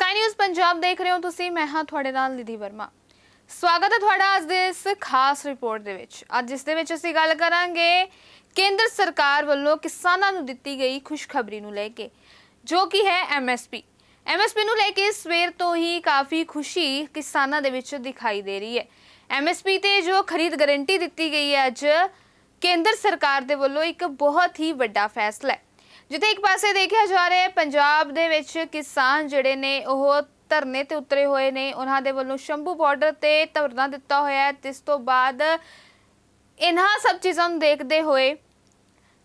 Sky news Punjab ਦੇਖ ਰਹੇ ਹੋ ਤੁਸੀਂ, ਮੈਂ ਹਾਂ ਤੁਹਾਡੇ ਨਾਲ ਨਿਧੀ ਵਰਮਾ। ਸਵਾਗਤ ਹੈ ਤੁਹਾਡਾ ਅੱਜ ਦੇ ਇਸ ਖਾਸ ਰਿਪੋਰਟ ਦੇ ਵਿੱਚ। ਅੱਜ ਇਸ ਦੇ ਵਿੱਚ ਅਸੀਂ ਗੱਲ ਕਰਾਂਗੇ ਕੇਂਦਰ ਸਰਕਾਰ ਵੱਲੋਂ ਕਿਸਾਨਾਂ ਨੂੰ ਦਿੱਤੀ ਗਈ ਖੁਸ਼ਖਬਰੀ ਨੂੰ ਲੈ ਕੇ, ਜੋ ਕਿ ਹੈ ਐਮਐਸਪੀ ਐਮਐਸਪੀ ਨੂੰ ਲੈ ਕੇ ਸਵੇਰ ਤੋਂ ਹੀ ਕਾਫੀ ਖੁਸ਼ੀ ਕਿਸਾਨਾਂ ਦੇ ਵਿੱਚ ਦਿਖਾਈ ਦੇ ਰਹੀ ਹੈ। ਐਮਐਸਪੀ ਤੇ ਜੋ ਖਰੀਦ ਗਾਰੰਟੀ ਦਿੱਤੀ ਗਈ ਹੈ, ਅੱਜ ਕੇਂਦਰ ਸਰਕਾਰ ਦੇ ਵੱਲੋਂ ਇੱਕ ਬਹੁਤ ਹੀ ਵੱਡਾ ਫੈਸਲਾ ਹੈ। ਜਿੱਥੇ ਇੱਕ ਪਾਸੇ ਦੇਖਿਆ ਜਾ ਰਿਹਾ ਹੈ, ਪੰਜਾਬ ਦੇ ਵਿੱਚ ਕਿਸਾਨ ਜਿਹੜੇ ਨੇ, ਉਹ ਧਰਨੇ ਤੇ ਉਤਰੇ ਹੋਏ ਨੇ। ਉਹਨਾਂ ਦੇ ਵੱਲੋਂ ਸ਼ੰਭੂ ਬਾਰਡਰ ਤੇ ਧਰਨਾ ਦਿੱਤਾ ਹੋਇਆ ਹੈ। ਇਸ ਤੋਂ ਬਾਅਦ ਇਹਨਾਂ ਸਭ ਚੀਜ਼ਾਂ ਨੂੰ ਦੇਖਦੇ ਹੋਏ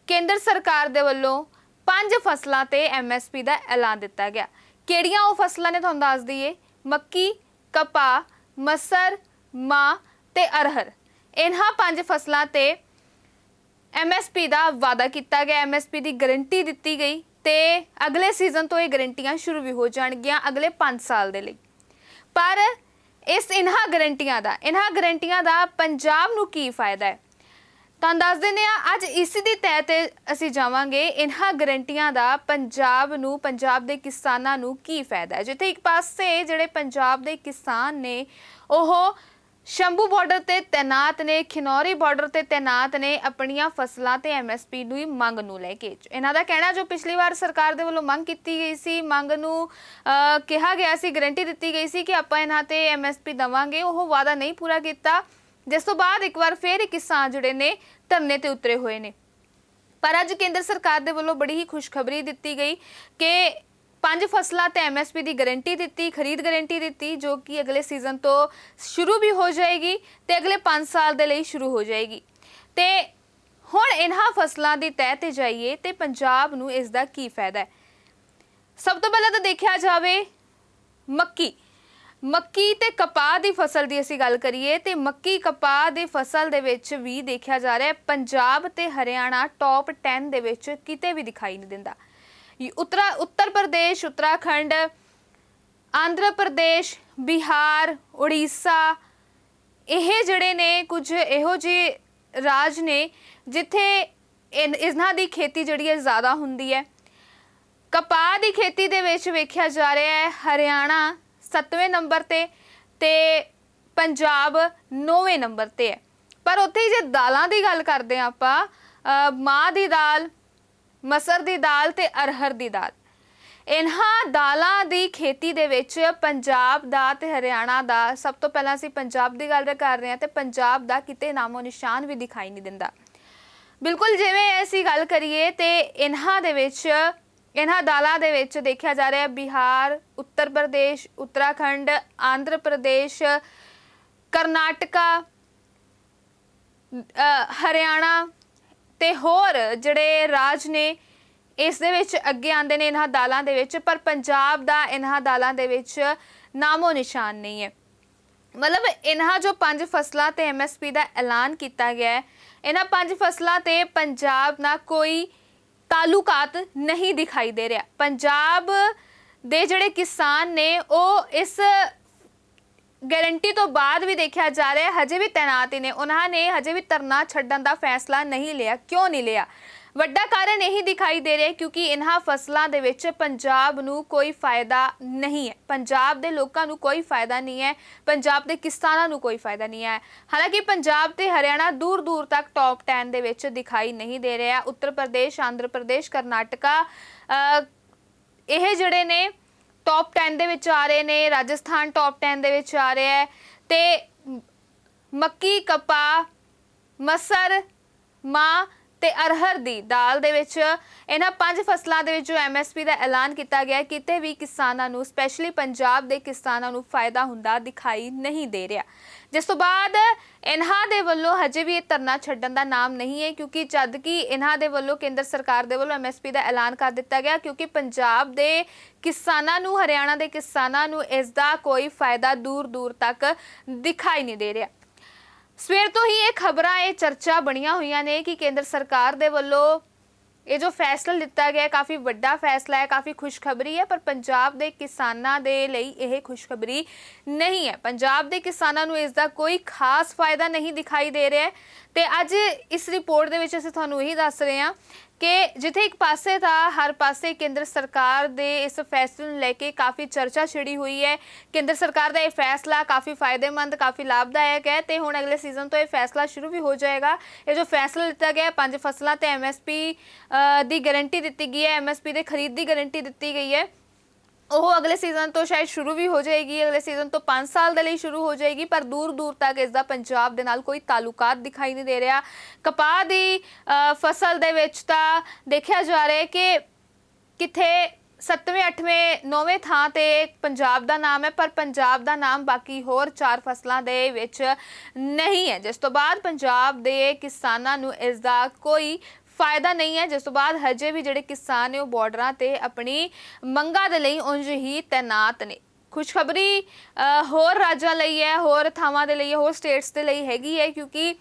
ਕੇਂਦਰ ਸਰਕਾਰ ਦੇ ਵੱਲੋਂ ਪੰਜ ਫਸਲਾਂ ਤੇ ਐਮਐਸਪੀ ਦਾ ਐਲਾਨ ਦਿੱਤਾ ਗਿਆ। ਕਿਹੜੀਆਂ ਉਹ ਫਸਲਾਂ ਨੇ ਤੁਹਾਨੂੰ ਦੱਸ ਦਈਏ? ਮੱਕੀ, ਕਪਾਹ, ਮਸਰ, ਮਾਂ ਤੇ ਅਰਹਰ। ਇਹਨਾਂ ਪੰਜ ਫਸਲਾਂ ਤੇ ਐਮਐਸਪੀ ਦਾ ਵਾਅਦਾ ਕੀਤਾ ਗਿਆ ਐਮਐਸਪੀ ਦੀ ਗਾਰੰਟੀ ਦਿੱਤੀ ਗਈ ਤੇ ਅਗਲੇ ਸੀਜ਼ਨ ਤੋਂ ਇਹ ਗਾਰੰਟੀਆਂ ਸ਼ੁਰੂ ਵੀ ਹੋ ਜਾਣਗੀਆਂ ਅਗਲੇ 5 ਸਾਲ ਦੇ ਲਈ। ਪਰ ਇਸ ਇਨ੍ਹਾਂ ਗਾਰੰਟੀਆਂ ਦਾ, ਇਨ੍ਹਾਂ ਗਾਰੰਟੀਆਂ ਦਾ ਪੰਜਾਬ ਨੂੰ ਕੀ ਫਾਇਦਾ ਹੈ? ਤਾਂ ਦੱਸ ਦਿੰਦੇ ਆ ਅੱਜ ਇਸੇ ਦੀ ਤਹਿ ਤੇ ਅਸੀਂ ਜਾਵਾਂਗੇ ਇਨ੍ਹਾਂ ਗਾਰੰਟੀਆਂ ਦਾ ਪੰਜਾਬ ਨੂੰ, ਪੰਜਾਬ ਦੇ ਕਿਸਾਨਾਂ ਨੂੰ ਕੀ ਫਾਇਦਾ ਹੈ? ਜਿੱਥੇ ਇੱਕ ਪਾਸੇ ਜਿਹੜੇ ਪੰਜਾਬ ਦੇ ਕਿਸਾਨ ਨੇ, ਉਹ ਸ਼ੰਭੂ ਬਾਰਡਰ ਤੇ ਤੈਨਾਤ ਨੇ, ਖਿਨੌਰੀ ਬਾਰਡਰ ਤੇ ਤੈਨਾਤ ਨੇ ਆਪਣੀਆਂ ਫਸਲਾਂ ਤੇ ਐਮਐਸਪੀ ਨੂੰ ਮੰਗ ਨੂੰ ਲੈ ਕੇ ਇਹਨਾਂ ਦਾ ਕਹਿਣਾ, ਜੋ ਪਿਛਲੀ ਵਾਰ ਸਰਕਾਰ ਦੇ ਵੱਲੋਂ ਮੰਗ ਕੀਤੀ ਗਈ ਸੀ, ਮੰਗ ਨੂੰ ਕਿਹਾ ਗਿਆ ਸੀ ਗਰੰਟੀ ਦਿੱਤੀ ਗਈ ਸੀ ਕਿ ਆਪਾਂ ਇਹਨਾਂ ਤੇ ਐਮਐਸਪੀ ਦਵਾਂਗੇ, ਉਹ ਵਾਅਦਾ ਨਹੀਂ ਪੂਰਾ ਕੀਤਾ। ਜਿਸ ਤੋਂ ਬਾਅਦ ਇੱਕ ਵਾਰ ਫੇਰ ਕਿਸਾਨ ਜਿਹੜੇ ਨੇ, ਧਰਨੇ ਤੇ ਉਤਰੇ ਹੋਏ ਨੇ। ਪਰ ਅੱਜ ਕੇਂਦਰ ਸਰਕਾਰ ਦੇ ਵੱਲੋਂ ਬੜੀ ਹੀ ਖੁਸ਼ਖਬਰੀ ਦਿੱਤੀ ਗਈ ਕਿ ਪੰਜ ਫਸਲਾਂ ਤੇ ਐਮਐਸਪੀ ਦੀ ਗਾਰੰਟੀ ਦਿੱਤੀ, ਖਰੀਦ ਗਾਰੰਟੀ ਦਿੱਤੀ, ਜੋ ਕਿ ਅਗਲੇ ਸੀਜ਼ਨ ਤੋਂ ਸ਼ੁਰੂ ਵੀ ਹੋ ਜਾਏਗੀ ਤੇ ਅਗਲੇ 5 ਸਾਲ ਦੇ ਲਈ ਸ਼ੁਰੂ ਹੋ ਜਾਏਗੀ। ਤੇ ਹੁਣ ਇਹਨਾਂ ਫਸਲਾਂ ਦੀ ਤਹਿ ਤੇ ਜਾਈਏ ਤੇ ਪੰਜਾਬ ਨੂੰ ਇਸ ਦਾ ਕੀ ਫਾਇਦਾ ਹੈ? ਸਭ ਤੋਂ ਪਹਿਲਾਂ ਤਾਂ ਦੇਖਿਆ ਜਾਵੇ ਮੱਕੀ। ਮੱਕੀ ਤੇ ਕਪਾਹ ਦੀ ਫਸਲ ਦੀ ਅਸੀਂ ਗੱਲ ਕਰੀਏ ਤੇ ਮੱਕੀ, ਕਪਾਹ ਦੀ ਫਸਲ ਦੇ ਵਿੱਚ ਵੀ ਦੇਖਿਆ ਜਾ ਰਿਹਾ ਹੈ, ਪੰਜਾਬ ਤੇ ਹਰਿਆਣਾ ਟੌਪ 10 ਦੇ ਵਿੱਚ ਕਿਤੇ ਵੀ ਦਿਖਾਈ ਨਹੀਂ ਦਿੰਦਾ। ਉੱਤਰਾ, ਉੱਤਰ ਪ੍ਰਦੇਸ਼, ਉੱਤਰਾਖੰਡ, ਆਂਧਰਾ ਪ੍ਰਦੇਸ਼, ਬਿਹਾਰ, ਉੜੀਸਾ, ਇਹ ਜਿਹੜੇ ਨੇ ਕੁਝ ਇਹੋ ਜਿਹੇ ਰਾਜ ਨੇ ਜਿੱਥੇ ਇਨ- ਇਹਨਾਂ ਦੀ ਖੇਤੀ ਜਿਹੜੀ ਹੈ ਜ਼ਿਆਦਾ ਹੁੰਦੀ ਹੈ। ਕਪਾਹ ਦੀ ਖੇਤੀ ਦੇ ਵਿੱਚ ਵੇਖਿਆ ਜਾ ਰਿਹਾ ਹੈ, ਹਰਿਆਣਾ 7ਵੇਂ ਨੰਬਰ ਤੇ ਤੇ ਪੰਜਾਬ 9ਵੇਂ ਨੰਬਰ ਤੇ ਹੈ। ਪਰ ਉੱਥੇ ਜੇ ਦਾਲਾਂ ਦੀ ਗੱਲ ਕਰਦੇ ਹਾਂ ਆਪਾਂ ਮਾਂ ਦੀ ਦਾਲ ਮਸਰ ਦੀ ਦਾਲ ਤੇ ਅਰਹਰ ਦੀ ਦਾਲ। ਇਨ੍ਹਾਂ ਦਾਲਾਂ ਦੀ ਖੇਤੀ ਦੇ ਵਿੱਚ ਪੰਜਾਬ ਦਾ ਤੇ ਹਰਿਆਣਾ ਦਾ ਸਭ ਤੋਂ ਪਹਿਲਾਂ ਅਸੀਂ ਪੰਜਾਬ ਦੀ ਗੱਲ ਕਰ ਰਹੇ ਹਾਂ ਤੇ ਪੰਜਾਬ ਦਾ ਕਿਤੇ ਨਾਮੋ ਨਿਸ਼ਾਨ ਵੀ ਦਿਖਾਈ ਨਹੀਂ ਦਿੰਦਾ। ਬਿਲਕੁਲ ਜਿਵੇਂ ਅਸੀਂ ਗੱਲ ਕਰੀਏ ਤੇ ਇਨ੍ਹਾਂ ਦੇ ਵਿੱਚ, ਇਨ੍ਹਾਂ ਦਾਲਾਂ ਦੇ ਵਿੱਚ ਦੇਖਿਆ ਜਾ ਰਿਹਾ ਹੈ ਬਿਹਾਰ, ਉੱਤਰ ਪ੍ਰਦੇਸ਼, ਉੱਤਰਾਖੰਡ, ਆਂਧਰਾ ਪ੍ਰਦੇਸ਼, ਕਰਨਾਟਕਾ ਹਰਿਆਣਾ ਤੇ ਹੋਰ ਜਿਹੜੇ ਰਾਜ ਨੇ, ਇਸ ਦੇ ਵਿੱਚ ਅੱਗੇ ਆਉਂਦੇ ਨੇ ਇਹਨਾਂ ਦਾਲਾਂ ਦੇ ਵਿੱਚ, ਪਰ ਪੰਜਾਬ ਦਾ ਇਹਨਾਂ ਦਾਲਾਂ ਦੇ ਵਿੱਚ ਨਾਮੋ ਨਿਸ਼ਾਨ ਨਹੀਂ ਹੈ। ਮਤਲਬ ਇਹਨਾਂ ਜੋ ਪੰਜ ਫਸਲਾਂ ਤੇ ਐਮਐਸਪੀ ਦਾ ਐਲਾਨ ਕੀਤਾ ਗਿਆ ਹੈ, ਇਹਨਾਂ ਪੰਜ ਫਸਲਾਂ ਤੇ ਪੰਜਾਬ ਨਾਲ ਕੋਈ ਤਾਲੁਕਾਤ ਨਹੀਂ ਦਿਖਾਈ ਦੇ ਰਿਹਾ। ਪੰਜਾਬ ਦੇ ਜਿਹੜੇ ਕਿਸਾਨ ਨੇ, ਉਹ ਇਸ ਗਾਰੰਟੀ ਤੋਂ ਬਾਅਦ ਵੀ ਦੇਖਿਆ ਜਾ ਰਿਹਾ ਹੈ, ਹਜੇ ਵੀ ਤੈਨਾਤ ਨੇ। ਉਹਨਾਂ ਨੇ ਹਜੇ ਵੀ ਧਰਨਾ ਛੱਡਣ ਦਾ ਫੈਸਲਾ ਨਹੀਂ ਲਿਆ। ਕਿਉਂ ਨਹੀਂ ਲਿਆ? ਵੱਡਾ ਕਾਰਨ ਇਹੀ ਦਿਖਾਈ ਦੇ ਰਿਹਾ ਕਿਉਂਕਿ ਇਹਨਾਂ ਫਸਲਾਂ ਦੇ ਵਿੱਚ ਪੰਜਾਬ ਨੂੰ ਕੋਈ ਫਾਇਦਾ ਨਹੀਂ ਹੈ। ਪੰਜਾਬ ਦੇ ਲੋਕਾਂ ਨੂੰ ਕੋਈ ਫਾਇਦਾ ਨਹੀਂ ਹੈ। ਪੰਜਾਬ ਦੇ ਕਿਸਾਨਾਂ ਨੂੰ ਕੋਈ ਫਾਇਦਾ ਨਹੀਂ ਹੈ। ਹਾਲਾਂਕਿ ਪੰਜਾਬ ਤੇ ਹਰਿਆਣਾ ਦੂਰ ਦੂਰ ਤੱਕ ਟੌਪ 10 ਦੇ ਵਿੱਚ ਦਿਖਾਈ ਨਹੀਂ ਦੇ ਰਿਹਾ। ਉੱਤਰ ਪ੍ਰਦੇਸ਼, ਆਂਧਰਾ ਪ੍ਰਦੇਸ਼, ਕਰਨਾਟਕਾ ਇਹ ਜਿਹੜੇ ਨੇ ਟੌਪ 10 ਦੇ ਵਿੱਚ ਆ ਰਹੇ ਨੇ, ਰਾਜਸਥਾਨ ਟੌਪ 10 ਦੇ ਵਿੱਚ ਆ ਰਿਹਾ ਹੈ ਤੇ ਮੱਕੀ, ਕਪਾਹ, ਮਸਰ, ਮਾਂ ਤੇ ਅਰਹਰ ਦੀ ਦਾਲ ਦੇ ਵਿੱਚ ਇਹਨਾਂ ਪੰਜ ਫਸਲਾਂ ਦੇ ਵਿੱਚ ਜੋ ਐਮਐਸਪੀ ਦਾ ਐਲਾਨ ਕੀਤਾ ਗਿਆ ਕਿਤੇ ਵੀ ਕਿਸਾਨਾਂ ਨੂੰ ਸਪੈਸ਼ਲੀ ਪੰਜਾਬ ਦੇ ਕਿਸਾਨਾਂ ਨੂੰ ਫਾਇਦਾ ਹੁੰਦਾ ਦਿਖਾਈ ਨਹੀਂ ਦੇ ਰਿਹਾ। ਜਿਸ ਤੋਂ ਬਾਅਦ ਇਹਨਾਂ ਦੇ ਵੱਲੋਂ ਹਜੇ ਵੀ ਇਹ ਧਰਨਾ ਛੱਡਣ ਦਾ ਨਾਮ ਨਹੀਂ ਹੈ, ਕਿਉਂਕਿ ਜਦ ਕਿ ਇਹਨਾਂ ਦੇ ਵੱਲੋਂ ਕੇਂਦਰ ਸਰਕਾਰ ਦੇ ਵੱਲੋਂ ਐਮਐਸਪੀ ਦਾ ਐਲਾਨ ਕਰ ਦਿੱਤਾ ਗਿਆ, ਕਿਉਂਕਿ ਪੰਜਾਬ ਦੇ ਕਿਸਾਨਾਂ ਨੂੰ, ਹਰਿਆਣਾ ਦੇ ਕਿਸਾਨਾਂ ਨੂੰ ਇਸ ਦਾ ਕੋਈ ਫਾਇਦਾ ਦੂਰ ਦੂਰ ਤੱਕ ਦਿਖਾਈ ਨਹੀਂ ਦੇ ਰਿਹਾ। ਸਵੇਰ ਤੋਂ ਹੀ ਇਹ ਖਬਰਾਂ, ਇਹ ਚਰਚਾ ਬਣੀਆਂ ਹੋਈਆਂ ਨੇ ਕਿ ਕੇਂਦਰ ਸਰਕਾਰ ਦੇ ਵੱਲੋਂ ਇਹ ਜੋ ਫੈਸਲਾ ਲਿੱਤਾ ਗਿਆ ਕਾਫੀ ਵੱਡਾ ਫੈਸਲਾ ਹੈ, ਕਾਫੀ ਖੁਸ਼ਖਬਰੀ ਹੈ, ਪਰ ਪੰਜਾਬ ਦੇ ਕਿਸਾਨਾਂ ਦੇ ਲਈ ਇਹ ਖੁਸ਼ਖਬਰੀ ਨਹੀਂ ਹੈ। ਪੰਜਾਬ ਦੇ ਕਿਸਾਨਾਂ ਨੂੰ ਇਸ ਦਾ ਕੋਈ ਖਾਸ ਫਾਇਦਾ ਨਹੀਂ ਦਿਖਾਈ ਦੇ ਰਿਹਾ ਤੇ ਅੱਜ ਇਸ ਰਿਪੋਰਟ ਦੇ ਵਿੱਚ ਅਸੀਂ ਤੁਹਾਨੂੰ ਇਹੀ ਦੱਸ ਰਹੇ ਹਾਂ ਕਿ ਜਿੱਥੇ ਇੱਕ ਪਾਸੇ ਤਾਂ ਹਰ ਪਾਸੇ ਕੇਂਦਰ ਸਰਕਾਰ ਦੇ ਇਸ ਫੈਸਲੇ ਨੂੰ ਲੈ ਕੇ ਕਾਫੀ ਚਰਚਾ ਛਿੜੀ ਹੋਈ ਹੈ। ਕੇਂਦਰ ਸਰਕਾਰ ਦਾ ਇਹ ਫੈਸਲਾ ਕਾਫੀ ਫਾਇਦੇਮੰਦ ਕਾਫੀ ਲਾਭਦਾਇਕ ਹੈ ਤੇ ਹੁਣ ਅਗਲੇ ਸੀਜ਼ਨ ਤੋਂ ਇਹ ਫੈਸਲਾ ਸ਼ੁਰੂ ਵੀ ਹੋ ਜਾਏਗਾ। ਇਹ ਜੋ ਫੈਸਲਾ ਲਿੱਤਾ ਗਿਆ ਹੈ, ਪੰਜ ਫਸਲਾਂ ਤੇ ਐਮਐਸਪੀ ਦੀ ਗਾਰੰਟੀ ਦਿੱਤੀ ਗਈ ਹੈ ਐਮਐਸਪੀ ਦੇ ਖਰੀਦ ਦੀ ਗਾਰੰਟੀ ਦਿੱਤੀ ਗਈ ਹੈ। ਉਹ ਅਗਲੇ ਸੀਜ਼ਨ ਤੋਂ ਸ਼ਾਇਦ ਸ਼ੁਰੂ ਵੀ ਹੋ ਜਾਏਗੀ, ਅਗਲੇ ਸੀਜ਼ਨ ਤੋਂ 5 ਸਾਲ ਦੇ ਲਈ ਸ਼ੁਰੂ ਹੋ ਜਾਏਗੀ, ਪਰ ਦੂਰ ਦੂਰ ਤੱਕ ਇਸ ਦਾ ਪੰਜਾਬ ਦੇ ਨਾਲ ਕੋਈ ਤਾਲੁਕਾਤ ਦਿਖਾਈ ਨਹੀਂ ਦੇ ਰਿਹਾ। ਕਪਾਹ ਦੀ ਫਸਲ ਦੇ ਵਿੱਚ ਤਾਂ ਦੇਖਿਆ ਜਾ ਰਿਹਾ ਕਿ ਕਿਥੇ 7ਵੇਂ 8ਵੇਂ 9ਵੇਂ ਥਾਂ ਤੇ ਪੰਜਾਬ ਦਾ ਨਾਮ ਹੈ, ਪਰ ਪੰਜਾਬ ਦਾ ਨਾਮ ਬਾਕੀ ਹੋਰ ਚਾਰ ਫਸਲਾਂ ਦੇ ਵਿੱਚ ਨਹੀਂ ਹੈ। ਜਿਸ ਤੋਂ ਬਾਅਦ ਪੰਜਾਬ ਦੇ ਕਿਸਾਨਾਂ ਨੂੰ ਇਸ ਦਾ ਕੋਈ ਫਾਇਦਾ ਨਹੀਂ ਹੈ। ਜਿਸ ਤੋਂ ਬਾਅਦ ਹਜੇ ਵੀ ਜਿਹੜੇ ਕਿਸਾਨ ਨੇ ਉਹ ਬਾਰਡਰਾਂ ਤੇ ਆਪਣੀ ਮੰਗਾਂ ਦੇ ਲਈ ਉਂਝ ਹੀ ਤੈਨਾਤ ਨੇ। ਖੁਸ਼ਖਬਰੀ ਹੋਰ ਰਾਜਾਂ ਲਈ ਹੈ ਹੋਰ ਥਾਵਾਂ ਦੇ ਲਈ ਹੋਰ ਸਟੇਟਸ ਦੇ ਲਈ ਹੈਗੀ ਹੈ ਕਿਉਂਕਿ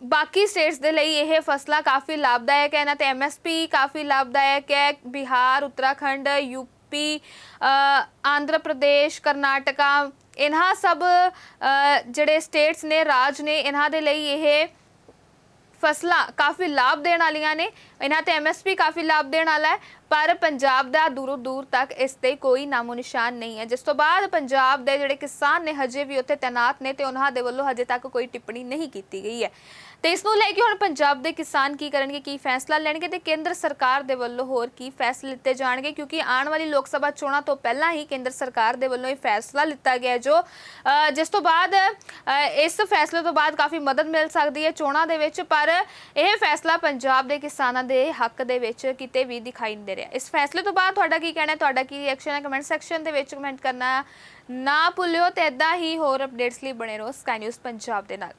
ਬਾਕੀ ਸਟੇਟਸ ਦੇ ਲਈ ਇਹ ਫਸਲਾਂ ਕਾਫੀ ਲਾਭਦਾਇਕ ਹੈ। ਇਹਨਾਂ ਤੇ ਐਮਐਸਪੀ ਕਾਫੀ ਲਾਭਦਾਇਕ ਹੈ। ਬਿਹਾਰ ਉੱਤਰਾਖੰਡ ਯੂਪੀ ਅ, ਆਂਧਰਾ ਪ੍ਰਦੇਸ਼ ਕਰਨਾਟਕਾ ਇਹਨਾਂ ਸਭ ਜਿਹੜੇ ਸਟੇਟਸ ਨੇ ਰਾਜ ਨੇ ਇਹਨਾਂ ਦੇ ਲਈ ਇਹ ਫਸਲਾਂ ਕਾਫੀ ਲਾਭ ਦੇਣ ਵਾਲੀਆਂ ਨੇ। ਇਹਨਾਂ ਤੇ ਐਮਐਸਪੀ ਕਾਫੀ ਲਾਭ ਦੇਣ ਵਾਲਾ ਹੈ, ਪਰ ਪੰਜਾਬ ਦਾ ਦੂਰੋਂ ਦੂਰ ਤੱਕ ਇਸ ਤੇ ਕੋਈ ਨਾਮੋ ਨਿਸ਼ਾਨ ਨਹੀਂ ਹੈ। ਜਿਸ ਤੋਂ ਬਾਅਦ ਪੰਜਾਬ ਦੇ ਜਿਹੜੇ ਕਿਸਾਨ ਨੇ, ਹਜੇ ਵੀ ਉੱਥੇ ਤੈਨਾਤ ਨੇ ਤੇ ਉਹਨਾਂ ਦੇ ਵੱਲੋਂ ਹਜੇ ਤੱਕ ਕੋਈ ਟਿੱਪਣੀ ਨਹੀਂ ਕੀਤੀ ਗਈ ਹੈ। ਤੇ ਇਸ ਨੂੰ ਲੈ ਕੇ ਹੁਣ ਪੰਜਾਬ ਦੇ ਕਿਸਾਨ ਕੀ ਕਰਨਗੇ, ਕੀ ਫੈਸਲਾ ਲੈਣਗੇ ਤੇ ਕੇਂਦਰ ਸਰਕਾਰ ਦੇ ਵੱਲੋਂ ਹੋਰ ਕੀ ਫੈਸਲੇ ਲਿੱਤੇ ਜਾਣਗੇ? ਕਿਉਂਕਿ ਆਉਣ ਵਾਲੀ ਲੋਕ ਸਭਾ ਚੋਣਾਂ ਤੋਂ ਪਹਿਲਾਂ ਹੀ ਕੇਂਦਰ ਸਰਕਾਰ ਦੇ ਵੱਲੋਂ ਇਹ ਫੈਸਲਾ ਲਿੱਤਾ ਗਿਆ ਜੋ ਜਿਸ ਤੋਂ ਬਾਅਦ ਇਸ ਫੈਸਲੇ ਤੋਂ ਬਾਅਦ ਕਾਫੀ ਮਦਦ ਮਿਲ ਸਕਦੀ ਹੈ ਚੋਣਾਂ ਦੇ ਵਿੱਚ, ਪਰ ਇਹ ਫੈਸਲਾ ਪੰਜਾਬ ਦੇ ਕਿਸਾਨਾਂ ਦੇ ਹੱਕ ਦੇ ਵਿੱਚ ਕਿਤੇ ਵੀ ਦਿਖਾਈ ਨਹੀਂ ਦੇ ਰਿਹਾ। ਇਸ ਫੈਸਲੇ ਤੋਂ ਬਾਅਦ ਤੁਹਾਡਾ ਕੀ ਕਹਿਣਾ ਹੈ? ਤੁਹਾਡਾ ਕੀ ਰਿਐਕਸ਼ਨ ਹੈ? ਕਮੈਂਟ ਸੈਕਸ਼ਨ ਦੇ ਵਿੱਚ ਕਮੈਂਟ ਕਰਨਾ ਨਾ ਭੁੱਲਿਓ ਤੇ ਇਦਾਂ ਹੀ ਹੋਰ ਅਪਡੇਟਸ ਲਈ ਬਣੇ ਰਹੋ ਸਕਾਈ ਨਿਊਜ਼ ਪੰਜਾਬ ਦੇ ਨਾਲ।